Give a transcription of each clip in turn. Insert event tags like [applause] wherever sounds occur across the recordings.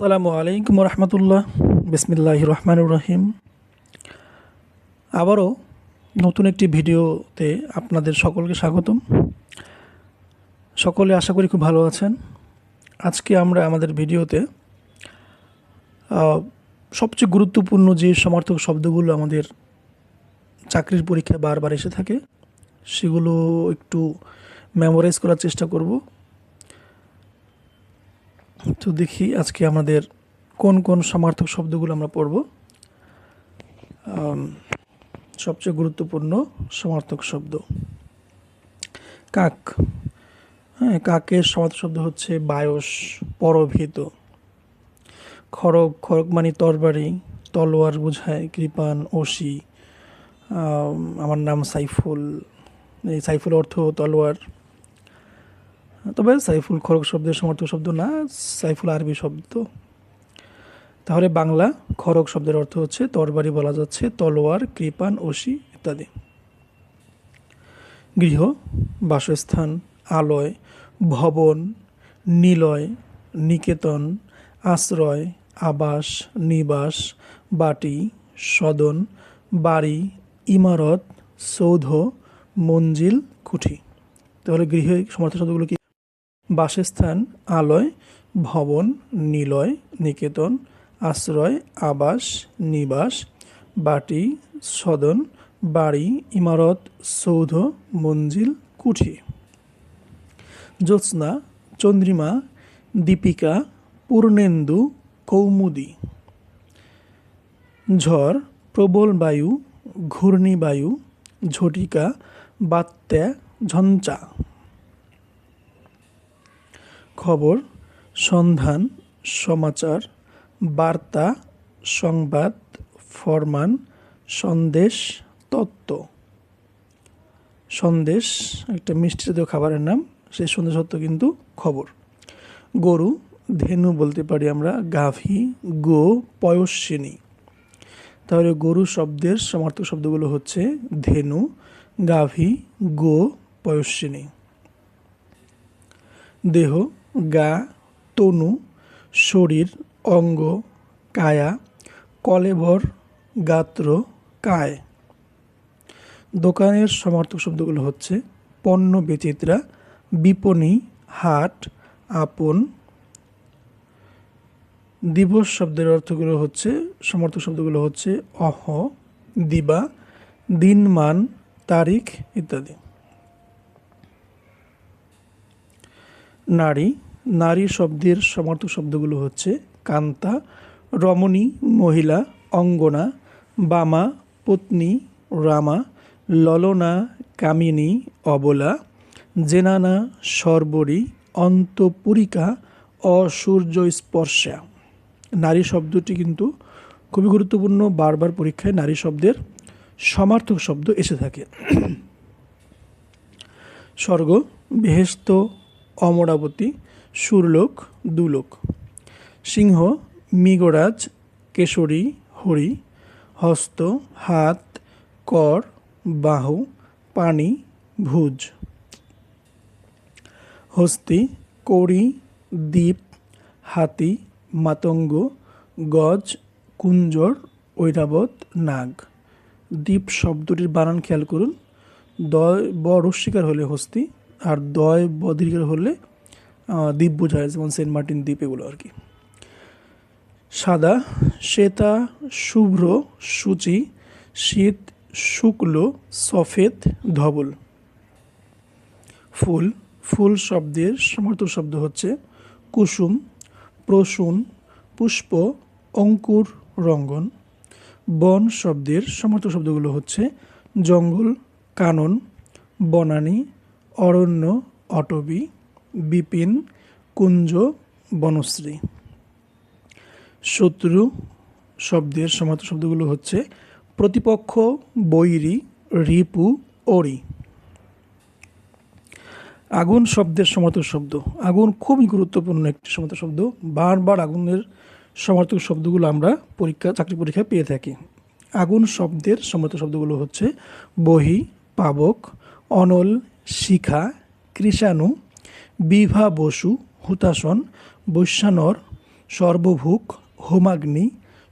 আসসালামু আলাইকুম রহমতুল্লাহ বিসমিল্লাহ রহমানুর রহিম। আবারও নতুন একটি ভিডিওতে আপনাদের সকলকে স্বাগতম। সকলে আশা করি খুব ভালো আছেন। আজকে আমরা আমাদের ভিডিওতে সবচেয়ে গুরুত্বপূর্ণ যে সমার্থক শব্দগুলো আমাদের চাকরির পরীক্ষায় বারবার এসে থাকে, সেগুলো একটু মেমোরাইজ করার চেষ্টা করব। তো দেখি আজকে আমাদের কোন কোন সমার্থক শব্দগুলো আমরা পড়ব। সবচেয়ে গুরুত্বপূর্ণ সমার্থক শব্দ। কাক। হ্যাঁ কাকের সমার্থক শব্দ হচ্ছে বায়স পরভীত। খড়গ খড়গ মানে তরবারি তলোয়ার বোঝায় কৃপান আম, আমার নাম সাইফুল। এই সাইফুল অর্থ তলোয়ার। তবে সাইফুল খড়গ শব্দের সমর্থক শব্দ না, সাইফুল আরবি শব্দ। তাহলে বাংলা খড়গ শব্দের অর্থ হচ্ছে তরবারি বলা যাচ্ছে, তলোয়ার, কৃপান, ওসি ইত্যাদি। গৃহ, বাসস্থান, আলয়, ভবন, নিলয়, নিকেতন, আশ্রয়, আবাস, নিবাস, বাটি, সদন, বাড়ি, ইমারত, সৌধ, মঞ্জিল, কুঠি। তাহলে গৃহ সমর্থক শব্দগুলো কি? বাসস্থান, আলয়, ভবন, নিলয়, নিকেতন, আশ্রয়, আবাস, নিবাস, বাটি, সদন, বাড়ি, ইমারত, সৌধ, মঞ্জিল, কুঠি। জ্যোৎস্না, চন্দ্রিমা, দীপিকা, পূর্ণেন্দু, কৌমুদি। ঝড়, প্রবল বায়ু, ঘূর্ণিবায়ু, ঝটিকা, বাত্যা ঝঞ্চা খবর, সন্ধান, সমাচার, বার্তা, সংবাদ, ফরমান, সন্দেশ, তত্ত্ব। সন্দেশ, একটা মিষ্টি জাতীয় খাবারের নাম, সেই সন্দেশ, তত্ত্ব কিন্তু খবর। গরু, ধেনু বলতে পারি আমরা, গাভী, গো পয়স্বিনী তাহলে গরু শব্দের সমার্থক শব্দগুলো হচ্ছে ধেনু, গাভী, গো পয়স্বিনী দেহ গা, তনু, শরীর, অঙ্গ, কায়া কলেবর গাত্র, কায়। দোকানের সমর্থক শব্দগুলো হচ্ছে পণ্য বিচিত্রা, বিপণী, হাট, আপন। দিবস শব্দের অর্থগুলো হচ্ছে, সমর্থক শব্দগুলো হচ্ছে অহ, দিবা, দিনমান, তারিখ ইত্যাদি। নারী নারী শব্দের সমর্থক শব্দগুলো হচ্ছে কান্তা, রমণী, মহিলা, অঙ্গনা, বামা, পত্নী, রামা, ললনা, কামিনী, অবলা, জেনানা, সর্বরী, অন্তপুরিকা অসূর্য স্পর্শা নারী শব্দটি কিন্তু খুবই গুরুত্বপূর্ণ, বারবার পরীক্ষায় নারী শব্দের সমার্থক শব্দ এসে থাকে। স্বর্গ বেহেস্ত অমরাবতী, সুরলোক, দুলোক। সিংহ, মৃগরাজ, কেশরী, হরি, হস্ত, হাত, কর, বাহু পানি ভুজ। হস্তি, কড়ি, দ্বীপ, হাতি, মাতঙ্গ, গজ, কুঞ্জর, ঐরাবত, নাগ। দ্বীপ শব্দটির বানান খেয়াল করুন। দয় ব রস্বীকার হলে হস্তি আর দয় বদীর্ঘার হলে দ্বীপ বোঝায় যেমন সেন্ট মার্টিন দ্বীপ এগুলো আর কি। সাদা, শ্বেতা, শুভ্র, সূচি, শীত, শুক্ল সফেদ ধবল। ফুল ফুল শব্দের সমর্থক শব্দ হচ্ছে কুসুম, প্রসূন, পুষ্প, অঙ্কুর, রঙ্গন। বন শব্দের সমর্থ শব্দগুলো হচ্ছে জঙ্গল, কানন, বনানী অরণ্য, অটবি, বিপিন, কুঞ্জ, বনশ্রী। শত্রু শব্দের সমর্থক শব্দগুলো হচ্ছে প্রতিপক্ষ, বৈরী, রিপু, অরি। আগুন শব্দের সমর্থক শব্দ। আগুন খুবই গুরুত্বপূর্ণ একটি সমর্থক শব্দ। বারবার আগুনের সমর্থক শব্দগুলো আমরা পরীক্ষা, চাকরি পরীক্ষায় পেয়ে থাকি। আগুন শব্দের সমর্থক শব্দগুলো হচ্ছে বহি, পাবক, অনল শিখা, কৃষাণু, বিভা বসু হুতাসন বৈশ্যানর, সর্বভুক, হোমাগ্নি,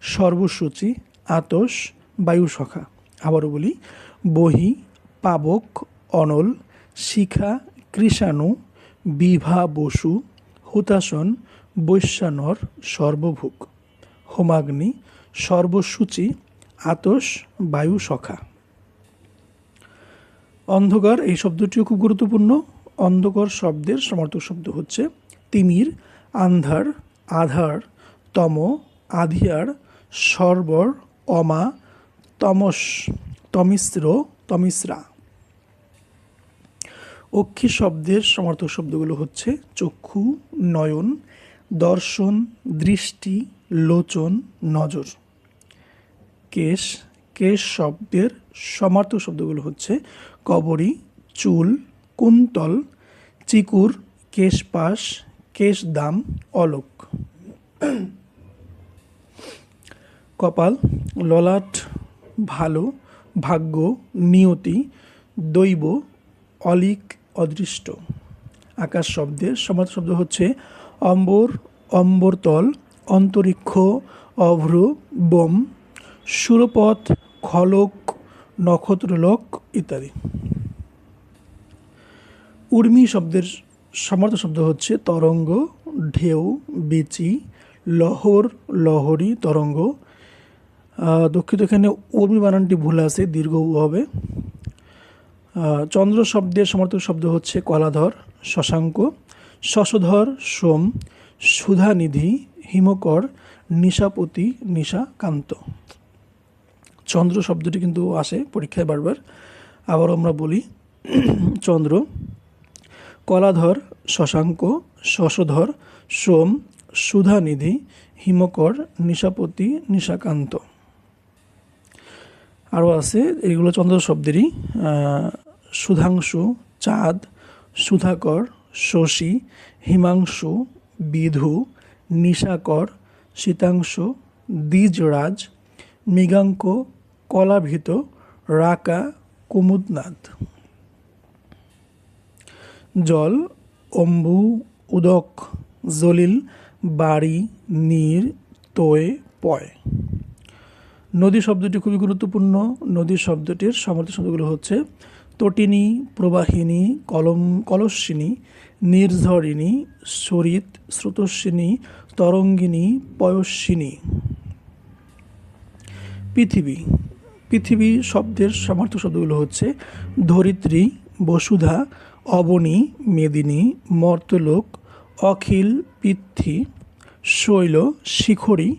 সর্বসূচি, আতস বায়ুসখা আবারও বলি, বহি, পাবক, অনল, শিখা, কৃষাণু, বিভা বসু হুতাসন বৈশ্যানর, সর্বভুক। হোমাগ্নি, সর্বসূচি, আতস বায়ু সখা অন্ধকার, এই শব্দটিও খুব গুরুত্বপূর্ণ। অন্ধকার শব্দের সমার্থক শব্দ হচ্ছে তিমির, আন্ধার, আধার, তম, আধিয়ার, সর্বর, অমা, তমস তমিশ্র তমিশ্রা অক্ষী শব্দের সমার্থক শব্দগুলো হচ্ছে চক্ষু, নয়ন, দর্শন, দৃষ্টি, লোচন, নজর। কেশ কেশ শব্দের সমার্থক শব্দগুলো হচ্ছে কবরী, চুল, কুন্তল, চিকুর, কেশপাশ, কেশদাম, অলোক। কপাল, ললাট, ভালো, ভাগ্য, নিয়তি, দৈব, অলিক, অদৃষ্ট। আকাশ শব্দের সমাজ শব্দ হচ্ছে অম্বর, অম্বরতল, অন্তরিক্ষ, অভ্র, বোম, সুরপথ, খলক নক্ষত্রলোক ইত্যাদি। উর্মি শব্দের সমার্থ শব্দ হচ্ছে তরঙ্গ, ঢেউ, বেচি, লহর, লহরী, তরঙ্গ। দুঃখিত, এখানে উর্মি বানানটি ভুল আছে, দীর্ঘ হবে। চন্দ্র শব্দের সমার্থক শব্দ হচ্ছে কলাধর, শশাঙ্ক, শশধর, সোম, সুধানিধি, হিমকর, নিশাপতি, নিশাকান্ত। চন্দ্র শব্দটি কিন্তু আসে পরীক্ষায় বারবার। আবার আমরা বলি, [clears throat] চন্দ্র, কলাধর, শশাঙ্ক, শশধর, সোম, সুধানিধি, হিমকর, নিশাপতি, নিশাকান্ত। আরও আছে, এগুলো চন্দ্র শব্দেরই সুধাংশু, চাঁদ, সুধাকর, শশী, হিমাংশু, বিধু, নিশাকর, শীতাংশ, দ্বিজরাজ, মৃগাঙ্ক কলাভীত রাকা কুমুদনাথ। জল, অম্বু, উদক, জলিল, বাড়ি, নীর, তোয়ে, পয়। নদী শব্দটি খুবই গুরুত্বপূর্ণ। নদী শব্দটির সমর্থ শব্দগুলো হচ্ছে তটিনী, প্রবাহিনী, কলম কলস্বিনী নির্ঝরিণী, সরিত, স্রোতস্বিনী, তরঙ্গিনী, পয়স্বিনী। পৃথিবী পৃথিবী শব্দের সমার্থ শব্দগুলো হচ্ছে ধরিত্রী, বসুধা, অবনী, মেদিনী, মর্তলোক, অখিল পৃথ্বী শৈল, শিখরী,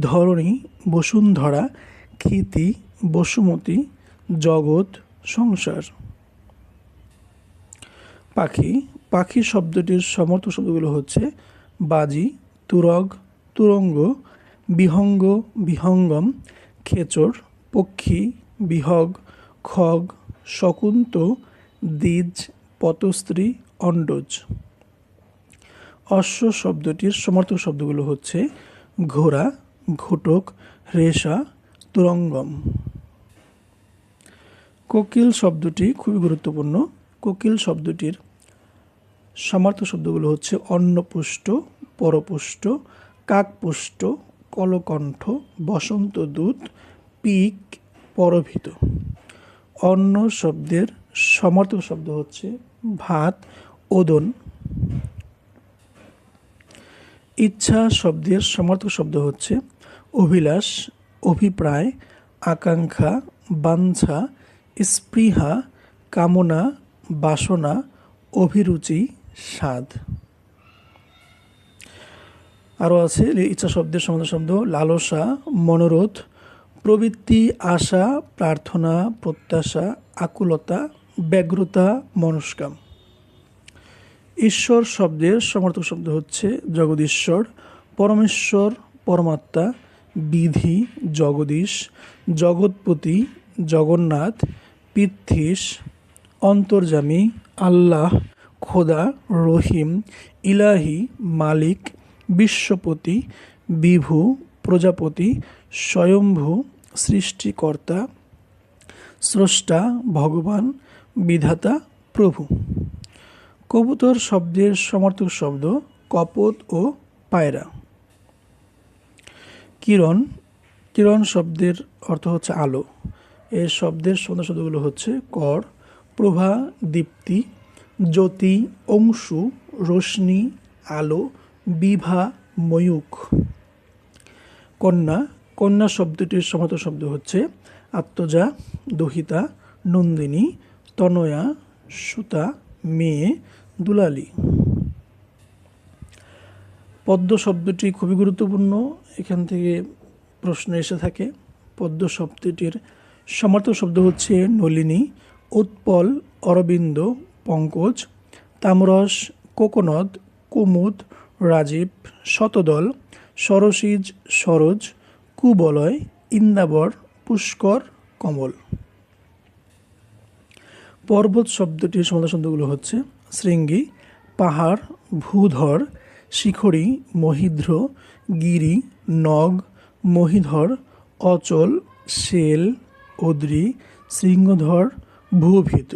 ধরণী, বসুন্ধরা, ক্ষিতি, বসুমতী, জগৎ, সংসার। পাখি পাখি শব্দটির সমর্থ শব্দগুলো হচ্ছে বাজি, তুরগ, তুরঙ্গ, বিহঙ্গ, বিহঙ্গম, খেচর পক্ষী, বিহগ, খগ, শকুন্ত, দ্বিজ, পতস্ত্রী, অন্ডজ। অশ্ব শব্দটির সমর্থক শব্দগুলো হচ্ছে ঘোড়া, ঘটক, রেশা, তুরঙ্গম। কোকিল শব্দটি খুবই গুরুত্বপূর্ণ। কোকিল শব্দটির সমার্থ শব্দগুলো হচ্ছে অন্নপুষ্ট, পরপুষ্ট, কাকপুষ্ট, কলকণ্ঠ, বসন্ত দূত পিক পরভিত। অন্য শব্দের সমার্থক শব্দ হচ্ছে ভাত, ওদন। ইচ্ছা শব্দের সমার্থক শব্দ হচ্ছে অভিলাষ, অভিপ্রায়, আকাঙ্ক্ষা, বাঞ্ছা, স্পৃহা, কামনা, বাসনা, অভিরুচি, স্বাদ। আরও আছে, ইচ্ছা শব্দের সমার্থক শব্দ লালসা মনোরোধ প্রবৃত্তি, আশা, প্রার্থনা, প্রত্যাশা, আকুলতা, ব্যগ্রতা, মনস্কাম। ঈশ্বর শব্দের সমর্থক শব্দ হচ্ছে জগদীশ্বর, পরমেশ্বর, পরমাত্মা, বিধি, জগদীশ, জগৎপতি, জগন্নাথ পিথিস অন্তর্জামী আল্লাহ, খোদা, রহিম, ইলাহি, মালিক, বিশ্বপতি, বিভু প্রজাপতি স্বয়ম্ভু, সৃষ্টিকর্তা, স্রষ্টা, ভগবান, বিধাতা, প্রভু। কবুতর শব্দের সমর্থক শব্দ কপত ও পায়রা। কিরণ কিরণ শব্দের অর্থ হচ্ছে আলো। এর শব্দের সন্ধ্যা শব্দগুলো হচ্ছে কর, প্রভা, দীপ্তি, জ্যোতি, অংশু, রশ্মি, আলো, বিভা, ময়ূখ। কন্যা কন্যা শব্দটির সমাত শব্দ হচ্ছে আত্মজা, দহিতা, নন্দিনী, তনয়া, সুতা, মেয়ে, দুলালি। পদ্ম শব্দটি খুবই গুরুত্বপূর্ণ, এখান থেকে প্রশ্ন এসে থাকে। পদ্ম শব্দটির সমার্থক শব্দ হচ্ছে নলিনী, উৎপল, অরবিন্দ, পঙ্কজ, তামরস কোকোনদ কুমুদ, রাজীব, শতদল সরসিজ, সরোজ, কুবলয়, ইন্দাবর, পুষ্কর, কমল। পর্বত শব্দটির সমাধান শব্দগুলো হচ্ছে শৃঙ্গি, পাহাড়, ভূধর শিখরি মহিদ্র গিরি, নগ, মহিধর, অচল, শেল ওদ্রি শৃঙ্গধর, ভূভিত।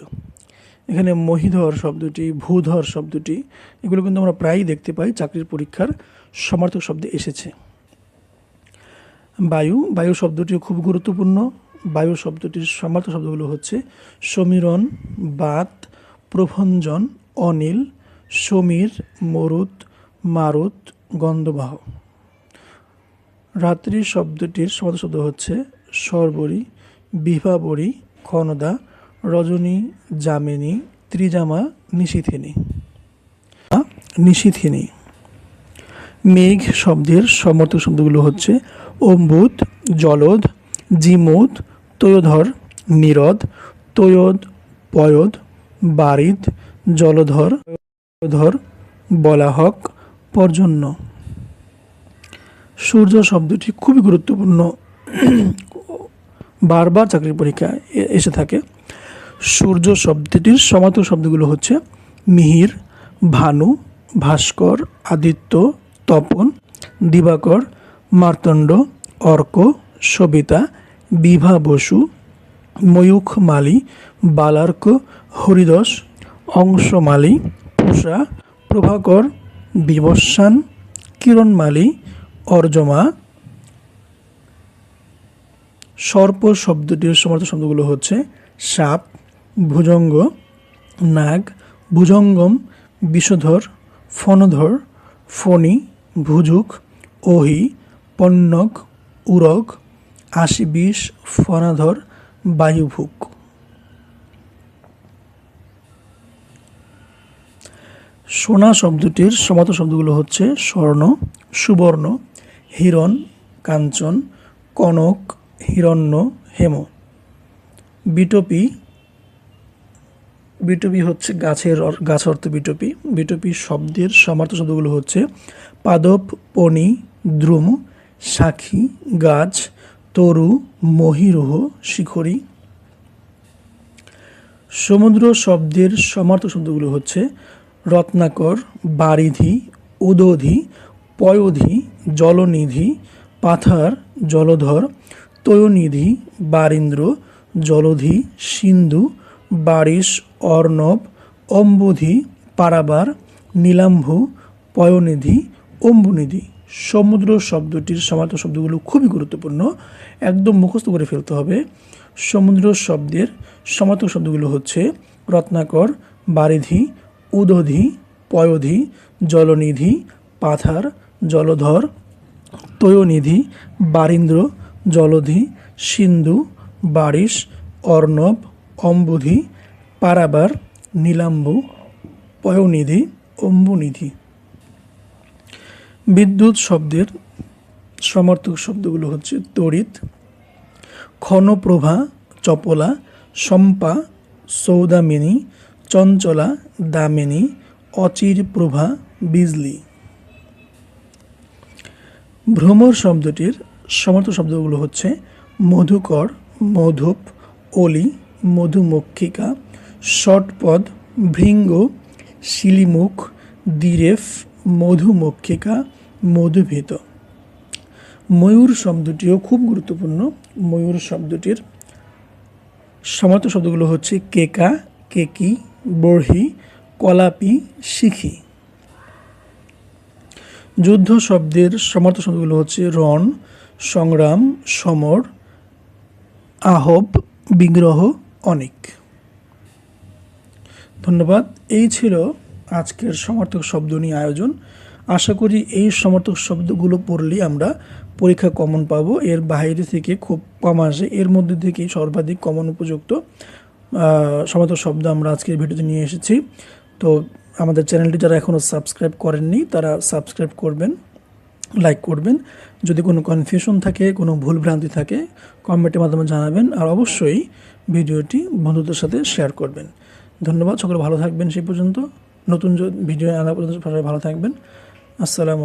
এখানে মহিধর শব্দটি, ভূধর শব্দটি, এগুলো কিন্তু আমরা প্রায়ই দেখতে পাই চাকরির পরীক্ষার সমার্থক শব্দে এসেছে। বায়ু বায়ু শব্দটিও খুব গুরুত্বপূর্ণ। বায়ু শব্দটির সমার্থক শব্দগুলো হচ্ছে সমীরণ, বাত, প্রভঞ্জন, অনিল, সমীর, মরুত, মারুত, গন্ধবাহ। রাত্রি শব্দটির সমার্থক শব্দ হচ্ছে সর্বরী, বিভাবরী খনদা রজনী, যামিনী, ত্রিজামা, নিশিথিনী। নিশিথিনী। মেঘ শব্দের সমর্থক শব্দগুলো হচ্ছে অম্বুত, জলদ জিমুদ তয়োধর, নিরদ, তয়োদ, পয়দ, বারিদ, জলধর ধর বলাহক, পর্জন্য। সূর্য শব্দটি খুবই গুরুত্বপূর্ণ। বারবার চাকরির পরীক্ষায় এ- এসে থাকে। সূর্য শব্দটির সমার্থক শব্দগুলো হচ্ছে মিহির, ভানু, ভাস্কর, আদিত্য তপন, দিবাকর, মার্তণ্ড, অর্ক, সবিতা, বিভা বসু, ময়ূখ মালি, বালার্ক হরিদস অংশমালী পূষা, প্রভাকর বিবস্বান কিরণমালী অর্জমা। সর্প শব্দটির সমর্থ শব্দগুলো হচ্ছে সাপ, ভুজঙ্গ, নাগ, ভুজঙ্গম, বিষধর, ফণধর, ফণি ভুজুক, ওহি পন্নক উরক আশি বিষ ফণাধর বায়ুভুক। সোনা শব্দটির সমাত শব্দগুলো হচ্ছে স্বর্ণ, সুবর্ণ, হিরণ, কাঞ্চন, কনক, হিরণ্য, হেম। বিটপি বিটপি হচ্ছে গাছের গাছ অর্থ বিটপি। বিটপি শব্দের সমার্থ শব্দগুলো হচ্ছে পাদপ পনি দ্রুম সাক্ষী গাছ, তরু, মহিরুহ, শিখরি। সমুদ্র শব্দের সমার্থ শব্দগুলো হচ্ছে রত্নাকর, বারিধি, উদধি, পয়োধি, জলনিধি, পাথার, জলধর, তয়নিধি, বারিন্দ্র, জলধি, সিন্ধু, বারিশ, অর্ণব, অম্বুধি, পারাবার, নীলাম্ভু, পয়নিধি অম্বুনিধি, সমুদ্র শব্দটির সমার্থক শব্দগুলো খুবই গুরুত্বপূর্ণ। একদম মুখস্থ করে ফেলতে হবে। সমুদ্র শব্দের সমার্থক শব্দগুলো হচ্ছে রত্নাকর, বারিধি, উদধি, পয়োধি, জলনিধি, পাথার, জলধর, তয়োনিধি, বারীন্দ্র, জলধি, সিন্ধু, বারিশ, অর্ণব, অম্বুধি, পারাবার, নীলাম্বু, পয়োনিধি, অম্বুনিধি। বিদ্যুৎ শব্দের সমর্থক শব্দগুলো হচ্ছে তড়িৎ, ক্ষণপ্রভা, চপলা, শম্পা, সৌদামিনী, চঞ্চলা, দামিনী, অচির প্রভা, বিজলি। ভ্রমর শব্দটির সমর্থ শব্দগুলো হচ্ছে মধুকর, মধুপ, অলি, মধুমক্ষিকা, ষটপদ, ভৃঙ্গ, শিলিমুখ, দিরেফ, মধুমক্ষিকা মধুভীত ময়ূর শব্দটিও খুব গুরুত্বপূর্ণ। ময়ূর শব্দটির সমর্থ শব্দগুলো হচ্ছে কেকা, কেকি, বড়হি, কলাপি, শিখি। যুদ্ধ শব্দের সমর্থ শব্দগুলো হচ্ছে রণ, সংগ্রাম, সমর, আহব, বিগ্রহ, অনেক। ধন্যবাদ। এই ছিল আজকের সমার্থক শব্দ নিয়ে আয়োজন। আশা করি এই সমর্থক শব্দগুলো পড়লেই আমরা পরীক্ষা কমন পাবো। এর বাইরে থেকে খুব কম আসে। এর মধ্যে থেকেই সর্বাধিক কমন উপযুক্ত সমার্থক শব্দ আমরা আজকের ভিডিওতে নিয়ে এসেছি। তো আমাদের চ্যানেলটি যারা এখনও সাবস্ক্রাইব করেননি, তারা সাবস্ক্রাইব করবেন, লাইক করবেন। যদি কোনো কনফিউশন থাকে, কোনো ভুল ভ্রান্তি থাকে, কমেন্টের মাধ্যমে জানাবেন আর অবশ্যই ভিডিওটি বন্ধুদের সাথে শেয়ার করবেন। ধন্যবাদ, সকলে ভালো থাকবেন। সেই পর্যন্ত নতুন ভিডিও আনা পর্যন্ত ভালো থাকবেন। আসসালামু